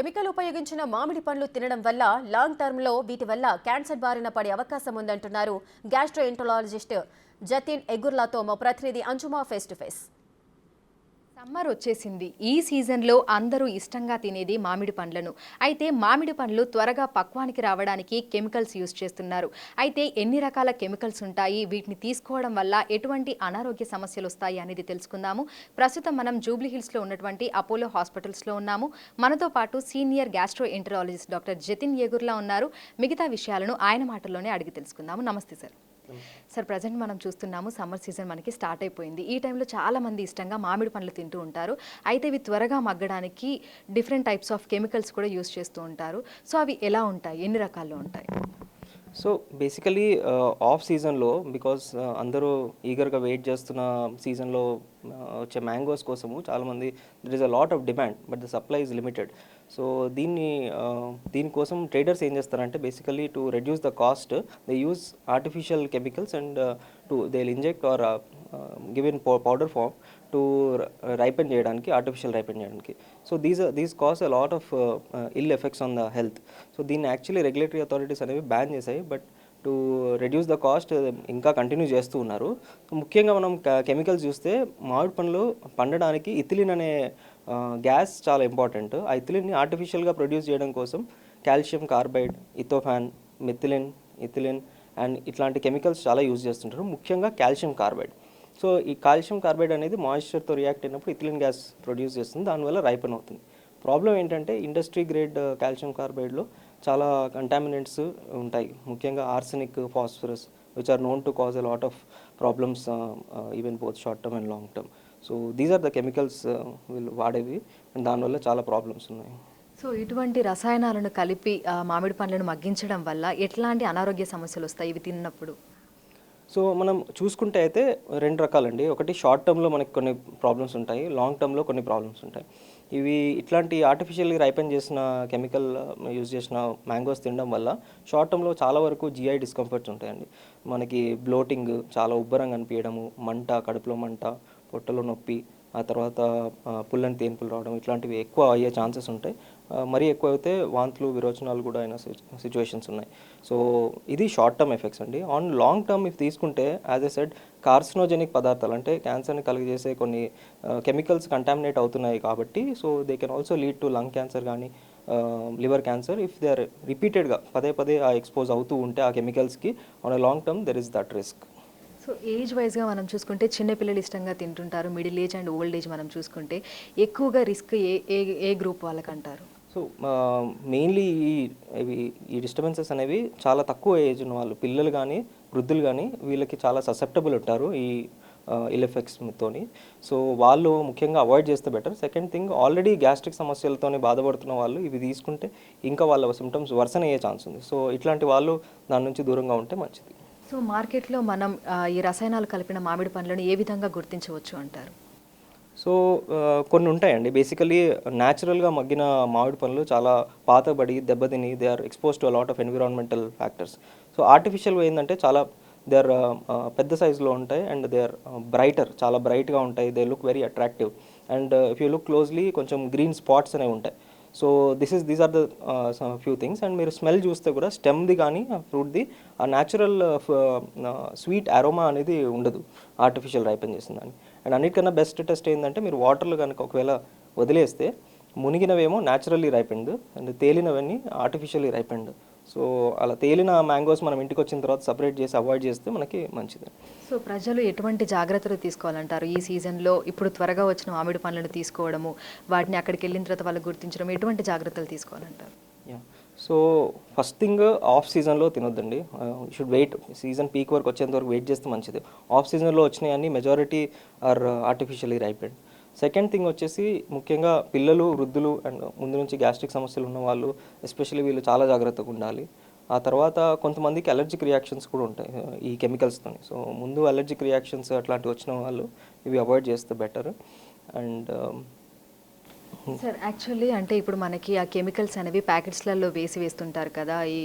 Chemical ఉపయోగించిన మామిడి పండ్లు తినడం వల్ల లాంగ్ టర్మ్లో వీటి వల్ల క్యాన్సర్ బారిన పడే అవకాశం ఉందంటున్నారు గ్యాస్ట్రోఎంటరాలజిస్ట్ జతిన్ ఎగుర్లాతో మా ప్రతినిధి Anjuma face to face. Summer వచ్చేసింది. ఈ సీజన్లో అందరూ ఇష్టంగా తినేది మామిడి పండ్లను. అయితే మామిడి పండ్లు త్వరగా పక్వానికి రావడానికి కెమికల్స్ యూజ్ చేస్తున్నారు. అయితే ఎన్ని రకాల కెమికల్స్ ఉంటాయి? వీటిని తీసుకోవడం వల్ల ఎటువంటి అనారోగ్య సమస్యలు వస్తాయి అనేది తెలుసుకుందాము. ప్రస్తుతం మనం జూబ్లీ హిల్స్లో ఉన్నటువంటి అపోలో హాస్పిటల్స్లో ఉన్నాము. మనతో పాటు senior gastroenterologist doctor Jatin Yegurla ఉన్నారు. మిగతా విషయాలను ఆయన మాటల్లోనే అడిగి తెలుసుకుందాము. నమస్తే సార్. సార్ ప్రజెంట్ మనం చూస్తున్నాము సమ్మర్ సీజన్ మనకి స్టార్ట్ అయిపోయింది. ఈ టైంలో చాలా మంది ఇష్టంగా మామిడి పండ్లు తింటూ ఉంటారు. అయితే ఇవి త్వరగా మగ్గడానికి డిఫరెంట్ టైప్స్ ఆఫ్ కెమికల్స్ కూడా యూస్ చేస్తూ ఉంటారు. సో అవి ఎలా ఉంటాయి? ఎన్ని రకాల్లో ఉంటాయి? సో బేసికలీ ఆఫ్ సీజన్లో బికాస్ అందరూ ఈగర్గా వెయిట్ చేస్తున్న సీజన్లో వచ్చే మ్యాంగోస్ కోసము చాలామంది there is a lot of demand but the supply is limited so దీన్ని దీనికోసం ట్రేడర్స్ ఏం చేస్తారంటే basically to reduce the cost they use artificial chemicals and to they inject or give in powder form to ripen చేయడానికి artificial ripen చేయడానికి. So these these cause a lot of ill effects on the health so దీన్ని actually regulatory authorities అనేవి ban చేశాయి but to reduce the cost ఇంకా continue చేస్తూ ఉన్నారు. ముఖ్యంగా మనం కెమికల్స్ చూస్తే మామిడి పండ్లు పండడానికి ఇథిలిన్ అనే గ్యాస్ చాలా ఇంపార్టెంట్. ఆ ఇథిలిన్ని ఆర్టిఫిషియల్గా ప్రొడ్యూస్ చేయడం కోసం calcium carbide ethephon methylene ethylene and ఇట్లాంటి కెమికల్స్ చాలా యూజ్ చేస్తుంటారు. ముఖ్యంగా కాల్షియం కార్బైడ్. సో ఈ కాల్షియం కార్బైడ్ అనేది మాయిశ్చర్తో రియాక్ట్ అయినప్పుడు ఇథిలిన్ గ్యాస్ ప్రొడ్యూస్ చేస్తుంది. దానివల్ల రైపన్ అవుతుంది. ప్రాబ్లం ఏంటంటే ఇండస్ట్రీ గ్రేడ్ కాల్షియం కార్బైడ్లో చాలా కంటామినెంట్స్ ఉంటాయి. ముఖ్యంగా arsenic phosphorus which are known to cause a lot of problems even both short term and long term so these are the chemicals వీళ్ళు వాడేవి. And దానివల్ల చాలా ప్రాబ్లమ్స్ ఉన్నాయి. సో ఇటువంటి రసాయనాలను కలిపి మామిడి పండ్లను మగ్గించడం వల్ల ఎట్లాంటి అనారోగ్య సమస్యలు వస్తాయి ఇవి తిన్నప్పుడు? సో మనం చూసుకుంటే అయితే రెండు రకాలండి. ఒకటి షార్ట్ టర్మ్లో మనకి కొన్ని ప్రాబ్లమ్స్ ఉంటాయి. లాంగ్ టర్మ్లో కొన్ని ప్రాబ్లమ్స్ ఉంటాయి. ఇవి ఇట్లాంటి ఆర్టిఫిషియల్గా రైపెన్ చేసిన కెమికల్ యూజ్ చేసిన మ్యాంగోస్ తినడం వల్ల షార్ట్ టర్మ్లో చాలా వరకు జిఐ డిస్కంఫర్ట్స్ ఉంటాయండి. మనకి బ్లోటింగ్ చాలా ఉబ్బరంగా అనిపించడము మంట కడుపులో మంట పొట్టలో నొప్పి ఆ తర్వాత పుల్లని తేన్పులు రావడం ఇట్లాంటివి ఎక్కువ అయ్యే ఛాన్సెస్ ఉంటాయి. మరీ ఎక్కువ అయితే వాంతులు విరోచనాలు కూడా అయిన సిచ్యువేషన్స్ ఉన్నాయి. సో ఇది షార్ట్ టర్మ్ ఎఫెక్ట్స్ అండి. ఆన్ లాంగ్ టర్మ్ ఇఫ్ తీసుకుంటే యాజ్ ఎ సెడ్ కార్సినోజెనిక్ పదార్థాలు అంటే క్యాన్సర్ని కలిగజేసే కొన్ని కెమికల్స్ కంటామినేట్ అవుతున్నాయి కాబట్టి so they can also lead to lung cancer కానీ liver cancer if they are రిపీటెడ్గా పదే పదే ఆ ఎక్స్పోజ్ అవుతూ ఉంటే ఆ కెమికల్స్కి on long term there is that risk so age వైజ్గా మనం చూసుకుంటే చిన్నపిల్లలు ఇష్టంగా తింటుంటారు. Middle age and old age మనం చూసుకుంటే ఎక్కువగా రిస్క్ ఏ ఏ ఏ గ్రూప్ వాళ్ళకి అంటారు సో మెయిన్లీ ఈ ఇవి ఈ డిస్టర్బెన్సెస్ అనేవి చాలా తక్కువ ఏజ్ ఉన్న వాళ్ళు పిల్లలు కానీ వృద్ధులు కానీ వీళ్ళకి చాలా ససెప్టబుల్ ఉంటారు ఈ ఇల్ ఎఫెక్ట్స్తోని సో వాళ్ళు ముఖ్యంగా అవాయిడ్ చేస్తే better second thing already gastric సమస్యలతోనే బాధపడుతున్న వాళ్ళు ఇవి తీసుకుంటే ఇంకా వాళ్ళ సిమ్టమ్స్ వర్సన్ అయ్యే ఛాన్స్ ఉంది. సో ఇట్లాంటి వాళ్ళు దాని నుంచి దూరంగా ఉంటే మంచిది. సో మార్కెట్లో మనం ఈ రసాయనాలు కలిపిన మామిడి పండ్లను ఏ విధంగా గుర్తించవచ్చు అంటారు? సో కొన్ని ఉంటాయండి. బేసికలీ న్యాచురల్గా మగ్గిన మామిడి పండ్లు చాలా పాతబడి దెబ్బతిని they are expose to lot of environmental factors. So artificial ఏంటంటే చాలా దే ఆర్ పెద్ద సైజులో ఉంటాయి అండ్ దే ఆర్ బ్రైటర్ చాలా బ్రైట్గా ఉంటాయి. They look very attractive. And if you look closely కొంచెం గ్రీన్ స్పాట్స్ అనేవి ఉంటాయి. So this is these are the few things and మీరు స్మెల్ చూస్తే కూడా స్టెమ్ది కానీ ఫ్రూట్ది ఆ న్యాచురల్ స్వీట్ అరోమా అనేది ఉండదు. ఆర్టిఫిషియల్ రైపెన్ చేసిందని. అండ్ అన్నిటికన్నా బెస్ట్ టెస్ట్ ఏంటంటే మీరు వాటర్లు కనుక ఒకవేళ వదిలేస్తే మునిగినవేమో న్యాచురల్లీ రైపెండ్ అండ్ తేలినవన్నీ ఆర్టిఫిషియల్లీ రైపెండ్ సో అలా తేలిన మ్యాంగోస్ మనం ఇంటికి వచ్చిన తర్వాత సపరేట్ చేసి అవాయిడ్ చేస్తే మనకి మంచిది. సో ప్రజలు ఎటువంటి జాగ్రత్తలు తీసుకోవాలంటారు? ఈ సీజన్లో ఇప్పుడు త్వరగా వచ్చిన మామిడి పండ్లను తీసుకోవడము వాటిని అక్కడికి వెళ్ళిన తర్వాత వాళ్ళు గుర్తించడం ఎటువంటి జాగ్రత్తలు తీసుకోవాలంటారు? Yeah so first thing off సీజన్లో తినొద్దండి. షుడ్ వెయిట్ సీజన్ పీక్ వరకు వచ్చేంత వరకు వెయిట్ చేస్తే మంచిది. ఆఫ్ సీజన్లో వచ్చినాయి అన్ని majority are artificially ripened second thing వచ్చేసి ముఖ్యంగా పిల్లలు వృద్ధులు అండ్ ముందు నుంచి గ్యాస్ట్రిక్ సమస్యలు ఉన్న వాళ్ళు ఎస్పెషల్లీ వీళ్ళు చాలా జాగ్రత్తగా ఉండాలి. ఆ తర్వాత కొంతమందికి అలర్జిక్ రియాక్షన్స్ కూడా ఉంటాయి ఈ కెమికల్స్తో సో ముందు అలర్జిక్ రియాక్షన్స్ అట్లాంటివి వచ్చిన వాళ్ళు ఇవి అవాయిడ్ చేస్తే బెటర్ అండ్ సార్ యాక్చువల్లీ అంటే ఇప్పుడు మనకి ఆ కెమికల్స్ అనేవి ప్యాకెట్స్లలో వేసి వేస్తుంటారు కదా ఈ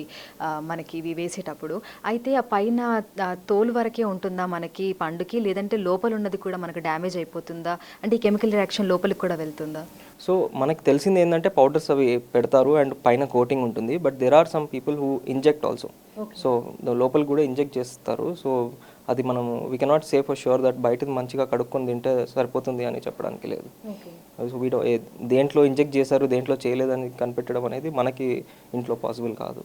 మనకి ఇవి వేసేటప్పుడు. అయితే ఆ పైన తోలు వరకే ఉంటుందా మనకి పండుకి? లేదంటే లోపల ఉన్నది కూడా మనకు డ్యామేజ్ అయిపోతుందా? అంటే ఈ కెమికల్ రియాక్షన్ లోపలికి కూడా వెళ్తుందా? సో మనకి తెలిసింది ఏంటంటే పౌడర్స్ అవి పెడతారు అండ్ పైన కోటింగ్ ఉంటుంది. But there are some people who inject also so లోపల కూడా ఇంజెక్ట్ చేస్తారు. సో అది మనము we cannot say for sure that బయటది మంచిగా కడుక్కొని తింటే సరిపోతుంది అని చెప్పడానికి లేదు. సో వీడో ఏ- దేంట్లో ఇంజెక్ట్ చేశారు దేంట్లో చేయలేదని కనిపెట్టడం అనేది మనకి ఇంట్లో పాసిబుల్ కాదు.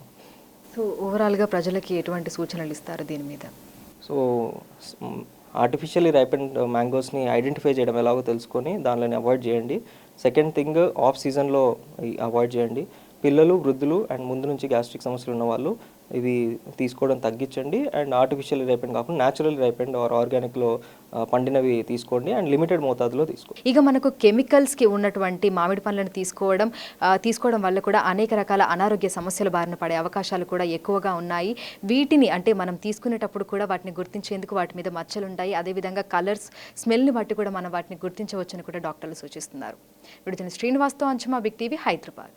సో ఓవరాల్గా ప్రజలకి ఎటువంటి సూచనలు ఇస్తారు దీని మీద? సో ఆర్టిఫిషియల్లీ రైపెండ్ మ్యాంగోస్ని ఐడెంటిఫై చేయడం ఎలాగో తెలుసుకొని దానిని అవాయిడ్ చేయండి. సెకండ్ థింగ్ ఆఫ్ సీజన్లో అవాయిడ్ చేయండి. పిల్లలు వృద్ధులు అండ్ ముందు నుంచి గ్యాస్ట్రిక్ సమస్యలు ఉన్న వాళ్ళు ఇవి తీసుకోవడం తగ్గించండి. అండ్ ఆర్టిఫిషియల్ రైపెండ్ కాకుండా న్యాచురల్ రైపెండ్ ఆర్ ఆర్గానిక్లో పండినవి తీసుకోండి అండ్ లిమిటెడ్ మోతాదులో తీసుకోండి ఇక మనకు కెమికల్స్కి ఉన్నటువంటి మామిడి పండ్లను తీసుకోవడం తీసుకోవడం వల్ల కూడా అనేక రకాల అనారోగ్య సమస్యల బారిన పడే అవకాశాలు కూడా ఎక్కువగా ఉన్నాయి. వీటిని అంటే మనం తీసుకునేటప్పుడు కూడా వాటిని గుర్తించేందుకు వాటి మీద మచ్చలు ఉంటాయి అదేవిధంగా కలర్స్ స్మెల్ని బట్టి కూడా మనం వాటిని గుర్తించవచ్చని కూడా డాక్టర్లు సూచిస్తున్నారు. విడుదల శ్రీనివాస్తో అంచమా బిగ్ టీవీ హైదరాబాద్.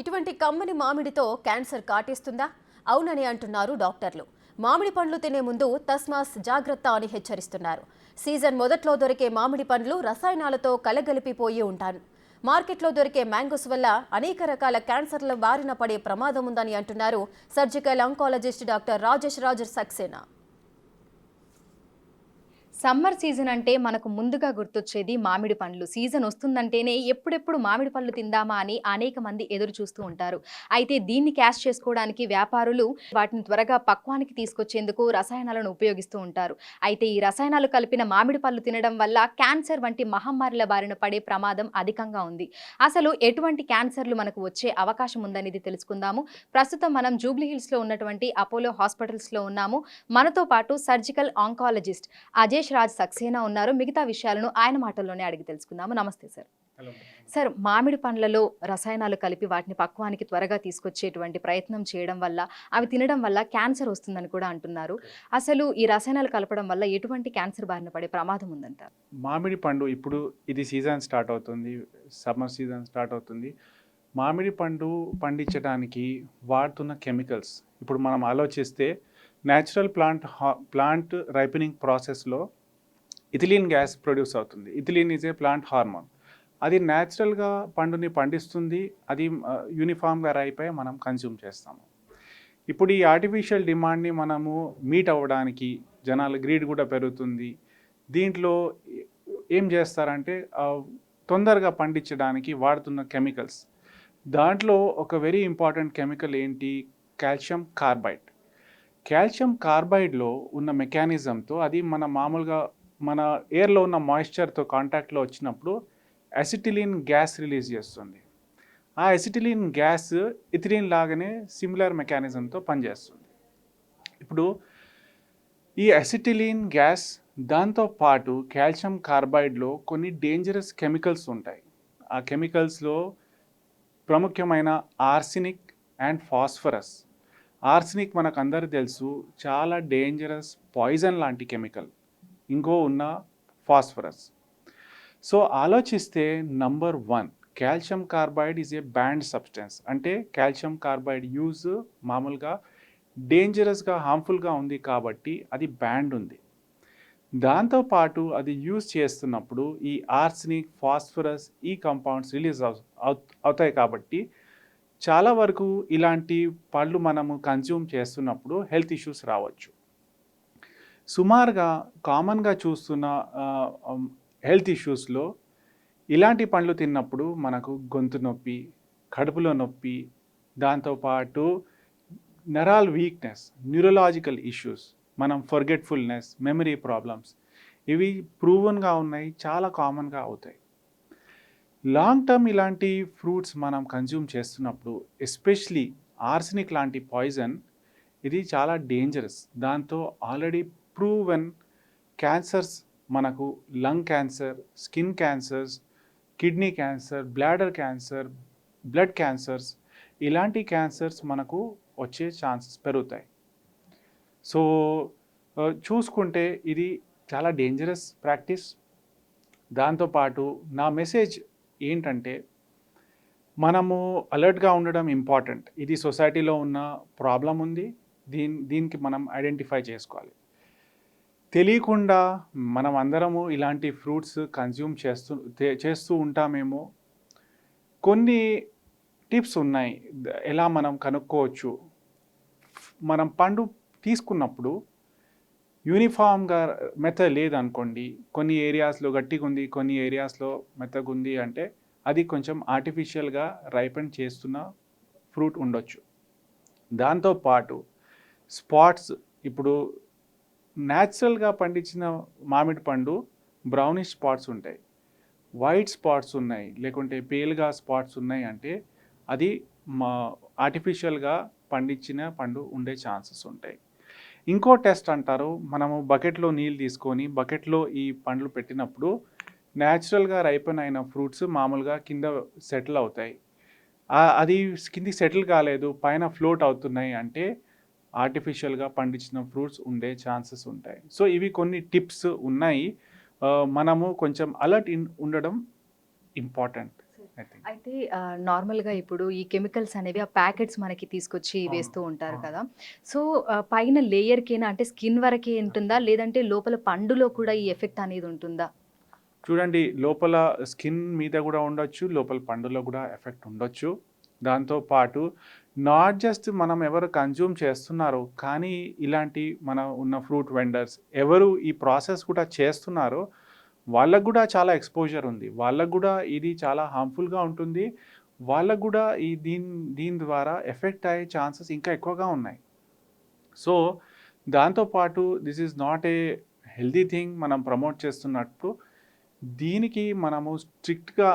ఇటువంటి కమ్మని మామిడితో క్యాన్సర్ కాటేస్తుందా? అవునని అంటున్నారు డాక్టర్లు. మామిడి పండ్లు తినే ముందు తస్మాస్ జాగ్రత్త అని హెచ్చరిస్తున్నారు. సీజన్ మొదట్లో దొరికే మామిడి పండ్లు రసాయనాలతో కలగలిపిపోయి ఉంటాను మార్కెట్లో దొరికే మ్యాంగోస్ వల్ల అనేక రకాల క్యాన్సర్ల బారిన పడే ప్రమాదం ఉందని అంటున్నారు surgical oncologist doctor Rajesh Roger Saxena. Summer season అంటే మనకు ముందుగా గుర్తొచ్చేది మామిడి పండ్లు. సీజన్ వస్తుందంటేనే ఎప్పుడెప్పుడు మామిడి పళ్ళు తిందామా అని అనేక మంది ఎదురు చూస్తూ ఉంటారు. అయితే దీన్ని క్యాష్ చేసుకోవడానికి వ్యాపారులు వాటిని త్వరగా పక్వానికి తీసుకొచ్చేందుకు రసాయనాలను ఉపయోగిస్తూ ఉంటారు. అయితే ఈ రసాయనాలు కలిపిన మామిడి పళ్ళు తినడం వల్ల క్యాన్సర్ వంటి మహమ్మారిల బారిన పడే ప్రమాదం అధికంగా ఉంది. అసలు ఎటువంటి క్యాన్సర్లు మనకు వచ్చే అవకాశం ఉందనేది తెలుసుకుందాము. ప్రస్తుతం మనం జూబ్లీహిల్స్లో ఉన్నటువంటి అపోలో హాస్పిటల్స్లో ఉన్నాము. మనతో పాటు సర్జికల్ ఆంకాలజిస్ట్ అజేష్ రాజ్ సక్సేనా ఉన్నారు. మిగతా విషయాలను ఆయన మాటల్లోనే అడిగి తెలుసుకుందాము. నమస్తే సార్. సార్ మామిడి పండ్లలో రసాయనాలు కలిపి వాటిని పక్వానికి త్వరగా తీసుకొచ్చేటువంటి ప్రయత్నం చేయడం వల్ల అవి తినడం వల్ల క్యాన్సర్ వస్తుందని కూడా అంటున్నారు. అసలు ఈ రసాయనాలు కలపడం వల్ల ఎటువంటి క్యాన్సర్ బారిన పడే ప్రమాదం ఉందంటారు మామిడి పండు ఇప్పుడు ఇది సీజన్ స్టార్ట్ అవుతుంది. సమ్మర్ సీజన్ స్టార్ట్ అవుతుంది. మామిడి పండు పండించడానికి వాడుతున్న కెమికల్స్ ఇప్పుడు మనం ఆలోచిస్తే న్యాచురల్ ప్లాంట్ ప్లాంట్ రైపెనింగ్ ప్రాసెస్లో ఇథిలీన్ గ్యాస్ ప్రొడ్యూస్ అవుతుంది. Ethylene is a plant hormone అది న్యాచురల్గా పండుని పండిస్తుంది. అది యూనిఫామ్గా రైపై మనం కన్జ్యూమ్ చేస్తాము. ఇప్పుడు ఈ ఆర్టిఫిషియల్ డిమాండ్ని మనము మీట్ అవ్వడానికి జనాల గ్రీడ్ కూడా పెరుగుతుంది. దీంట్లో ఏం చేస్తారంటే తొందరగా పండించడానికి వాడుతున్న కెమికల్స్ దాంట్లో ఒక వెరీ ఇంపార్టెంట్ కెమికల్ ఏంటి? కాల్షియం కార్బైడ్ కాల్షియం కార్బైడ్లో ఉన్న మెకానిజంతో అది మన మామూలుగా మన ఎయిర్లో ఉన్న మాయిశ్చర్తో కాంటాక్ట్లో వచ్చినప్పుడు అసిటిలిన్ గ్యాస్ రిలీజ్ చేస్తుంది. ఆ అసిటిలిన్ గ్యాస్ ఇథిలిన్ లాగానే సిమిలర్ మెకానిజంతో పనిచేస్తుంది. ఇప్పుడు ఈ అసిటిలిన్ గ్యాస్ దాంతో పాటు కాల్షియం కార్బైడ్లో కొన్ని డేంజరస్ కెమికల్స్ ఉంటాయి. ఆ కెమికల్స్లో ప్రముఖమైన ఆర్సినిక్ అండ్ ఫాస్ఫరస్ ఆర్సినిక్ మనకు అందరు తెలుసు చాలా డేంజరస్ పాయిజన్ లాంటి కెమికల్ ఇంకో ఉన్న ఫాస్ఫరస్. సో ఆలోచిస్తే number one calcium carbide is a banned substance. అంటే కాల్షియం కార్బైడ్ యూజ్ మామూలుగా డేంజరస్గా హార్మ్ఫుల్గా ఉంది కాబట్టి అది బ్యాండ్ ఉంది. దాంతోపాటు అది యూజ్ చేస్తున్నప్పుడు ఈ ఆర్సనిక్ ఫాస్ఫరస్ ఈ కంపౌండ్స్ రిలీజ్ అవుతాయి కాబట్టి చాలా వరకు ఇలాంటి పళ్ళు మనము కన్జ్యూమ్ చేస్తున్నప్పుడు హెల్త్ ఇష్యూస్ రావచ్చు. సుమారుగా కామన్గా చూస్తున్న హెల్త్ ఇష్యూస్లో ఇలాంటి పండ్లు తిన్నప్పుడు మనకు గొంతు నొప్పి కడుపులో నొప్పి దాంతోపాటు నెరాల్ వీక్నెస్ న్యూరలాజికల్ ఇష్యూస్ మనం ఫర్గెట్ఫుల్నెస్ మెమరీ ప్రాబ్లమ్స్ ఇవి ప్రూవన్గా ఉన్నాయి చాలా కామన్గా అవుతాయి. లాంగ్ టర్మ్ ఇలాంటి ఫ్రూట్స్ మనం కన్జ్యూమ్ చేస్తున్నప్పుడు ఎస్పెషలీ ఆర్సినిక్ లాంటి పాయిజన్ ఇది చాలా డేంజరస్. దాంతో ఆల్రెడీ ప్రూవెన్ క్యాన్సర్స్ మనకు lung cancer skin cancers kidney cancer bladder cancer blood cancers ఇలాంటి క్యాన్సర్స్ మనకు వచ్చే ఛాన్సెస్ పెరుగుతాయి. సో చూసుకుంటే ఇది చాలా డేంజరస్ ప్రాక్టీస్ దాంతోపాటు నా మెసేజ్ ఏంటంటే మనము అలర్ట్గా ఉండడం ఇంపార్టెంట్ ఇది సొసైటీలో ఉన్న ప్రాబ్లం ఉంది. దీని దీనికి మనం ఐడెంటిఫై చేసుకోవాలి. తెలియకుండా మనం అందరము ఇలాంటి ఫ్రూట్స్ కన్జ్యూమ్ చేస్తూ చేస్తూ ఉంటామేమో. కొన్ని టిప్స్ ఉన్నాయి. ఎలా మనం కనుక్కోవచ్చు. మనం పండు తీసుకున్నప్పుడు యూనిఫామ్గా మెత్త లేదనుకోండి కొన్ని ఏరియాస్లో గట్టిగా ఉంది కొన్ని ఏరియాస్లో మెత్తగా ఉంది అంటే అది కొంచెం ఆర్టిఫిషియల్గా రైపెండ్ చేస్తున్న ఫ్రూట్ ఉండొచ్చు. దాంతోపాటు స్పాట్స్ ఇప్పుడు న్యాచురల్గా పండించిన మామిడి పండు బ్రౌనిష్ స్పాట్స్ ఉంటాయి. వైట్ స్పాట్స్ ఉన్నాయి లేకుంటే పేల్గా స్పాట్స్ ఉన్నాయి అంటే అది మా ఆర్టిఫిషియల్గా పండించిన పండు ఉండే ఛాన్సెస్ ఉంటాయి. ఇంకో టెస్ట్ అంటారు మనము బకెట్లో నీళ్ళు తీసుకొని బకెట్లో ఈ పండ్లు పెట్టినప్పుడు న్యాచురల్గా రైపన్ అయిన ఫ్రూట్స్ మామూలుగా కింద సెటిల్ అవుతాయి. అది కిందికి సెటిల్ కాలేదు పైన ఫ్లోట్ అవుతున్నాయి అంటే ఆర్టిఫిషియల్గా పండించిన ఫ్రూట్స్ ఉండే ఛాన్సెస్ ఉంటాయి. సో ఇవి కొన్ని టిప్స్ ఉన్నాయి. మనము కొంచెం అలర్ట్ ఇన్ ఉండడం ఇంపార్టెంట్ అయితే నార్మల్గా ఇప్పుడు ఈ కెమికల్స్ అనేవి ఆ ప్యాకెట్స్ మనకి తీసుకొచ్చి. వేస్తూ ఉంటారు. కదా. సో పైన లేయర్కేనా అంటే స్కిన్ వరకే ఉంటుందా? లేదంటే లోపల పండులో కూడా ఈ ఎఫెక్ట్ అనేది ఉంటుందా? చూడండి లోపల స్కిన్ మీద కూడా ఉండొచ్చు లోపల పండులో కూడా ఎఫెక్ట్ ఉండొచ్చు. దాంతో పాటు నాట్ జస్ట్ మనం ఎవరు కన్జ్యూమ్ చేస్తున్నారో కానీ ఇలాంటి మన ఉన్న ఫ్రూట్ వెండర్స్ ఎవరు ఈ ప్రాసెస్ కూడా చేస్తున్నారో వాళ్ళకు కూడా చాలా ఎక్స్పోజర్ ఉంది. వాళ్ళకు కూడా ఇది చాలా హార్మ్ఫుల్గా ఉంటుంది. వాళ్ళకు కూడా ఈ దీని దీని ద్వారా ఎఫెక్ట్ అయ్యే ఛాన్సెస్ ఇంకా ఎక్కువగా ఉన్నాయి. సో దాంతోపాటు this is not a healthy thing మనం ప్రమోట్ చేస్తున్నట్టు దీనికి మనము స్ట్రిక్ట్గా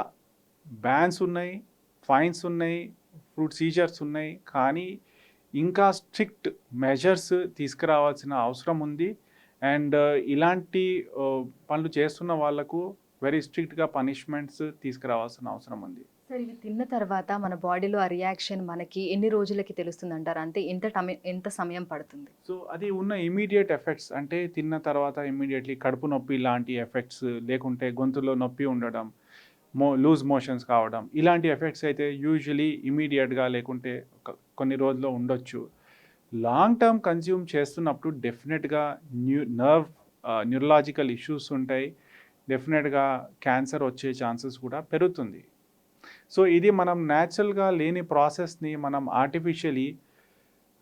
బ్యాన్స్ ఉన్నాయి ఫైన్స్ ఉన్నాయి ఫ్రూట్ సీజర్స్ ఉన్నాయి. కానీ ఇంకా స్ట్రిక్ట్ మెజర్స్ తీసుకురావాల్సిన అవసరం ఉంది. అండ్ ఇలాంటి uh, పనులు చేస్తున్న వాళ్ళకు వెరీ స్ట్రిక్ట్గా పనిష్మెంట్స్ తీసుకురావాల్సిన అవసరం ఉంది. సార్ ఇవి తిన్న తర్వాత మన బాడీలో ఆ రియాక్షన్ మనకి ఎన్ని రోజులకి తెలుస్తుంది అంటారు అంటే ఎంత టమి- ఎంత సమయం పడుతుంది. సో అది ఉన్న ఇమీడియట్ ఎఫెక్ట్స్ అంటే తిన్న తర్వాత ఇమీడియట్లీ కడుపు నొప్పి లాంటి ఎఫెక్ట్స్ లేకుంటే గొంతులో నొప్పి ఉండడం మో లూజ్ మోషన్స్ కావడం. ఇలాంటి ఎఫెక్ట్స్ అయితే యూజువలీ ఇమీడియట్గా లేకుంటే కొన్ని రోజుల్లో ఉండొచ్చు. లాంగ్ టర్మ్ కన్జ్యూమ్ చేస్తున్నప్పుడు డెఫినెట్గా న్యూ నర్వ్ న్యూరలాజికల్ ఇష్యూస్ ఉంటాయి. డెఫినెట్గా క్యాన్సర్ వచ్చే ఛాన్సెస్ కూడా పెరుగుతుంది. సో ఇది మనం న్యాచురల్గా లేని ప్రాసెస్ని మనం ఆర్టిఫిషియలీ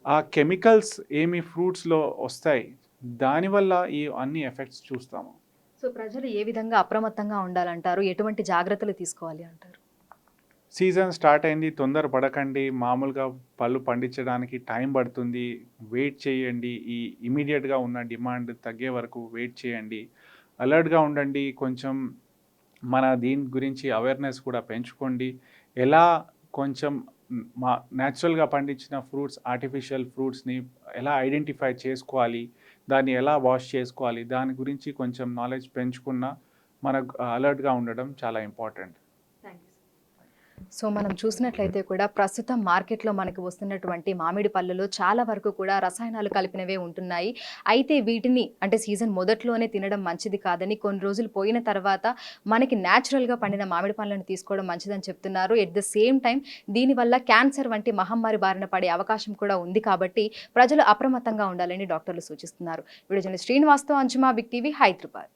ఆ కెమికల్స్ ఏమి ఫ్రూట్స్లో వస్తాయి దానివల్ల ఈ అన్ని ఎఫెక్ట్స్ చూస్తాము. సో ప్రజలు ఏ విధంగా అప్రమత్తంగా ఉండాలంటారు? ఎటువంటి జాగ్రత్తలు తీసుకోవాలి అంటారు? సీజన్ స్టార్ట్ అయింది తొందర పడకండి. మామూలుగా పళ్ళు పండించడానికి టైం పడుతుంది. వెయిట్ చేయండి. ఈ ఇమీడియట్గా ఉన్న డిమాండ్ తగ్గే వరకు వెయిట్ చేయండి. అలర్ట్గా ఉండండి. కొంచెం మన దీని గురించి అవేర్నెస్ కూడా పెంచుకోండి. ఎలా కొంచెం మా న్యాచురల్గా పండించిన ఫ్రూట్స్ ఆర్టిఫిషియల్ ఫ్రూట్స్ని ఎలా ఐడెంటిఫై చేసుకోవాలి? దాన్ని ఎలా వాష్ చేసుకోవాలి? దాని గురించి కొంచెం నాలెడ్జ్ పెంచుకున్న మనకు అలర్ట్గా ఉండడం చాలా ఇంపార్టెంట్ సో మనం చూసినట్లయితే కూడా ప్రస్తుతం మార్కెట్లో మనకు వస్తున్నటువంటి మామిడి పళ్ళలో చాలా వరకు కూడా రసాయనాలు కలిపినవే ఉంటున్నాయి. అయితే వీటిని అంటే సీజన్ మొదట్లోనే తినడం మంచిది కాదని కొన్ని రోజులు పోయిన తర్వాత మనకి న్యాచురల్గా పండిన మామిడి పళ్ళను తీసుకోవడం మంచిదని చెప్తున్నారు. ఎట్ ద సేమ్ టైం దీనివల్ల క్యాన్సర్ వంటి మహమ్మారి బారిన పడే అవకాశం కూడా ఉంది కాబట్టి ప్రజలు అప్రమత్తంగా ఉండాలని డాక్టర్లు సూచిస్తున్నారు. వీడియో జర్నలిస్ట్ శ్రీనివాస్తో అంజుమా బిగ్ టీవీ హైదరాబాద్.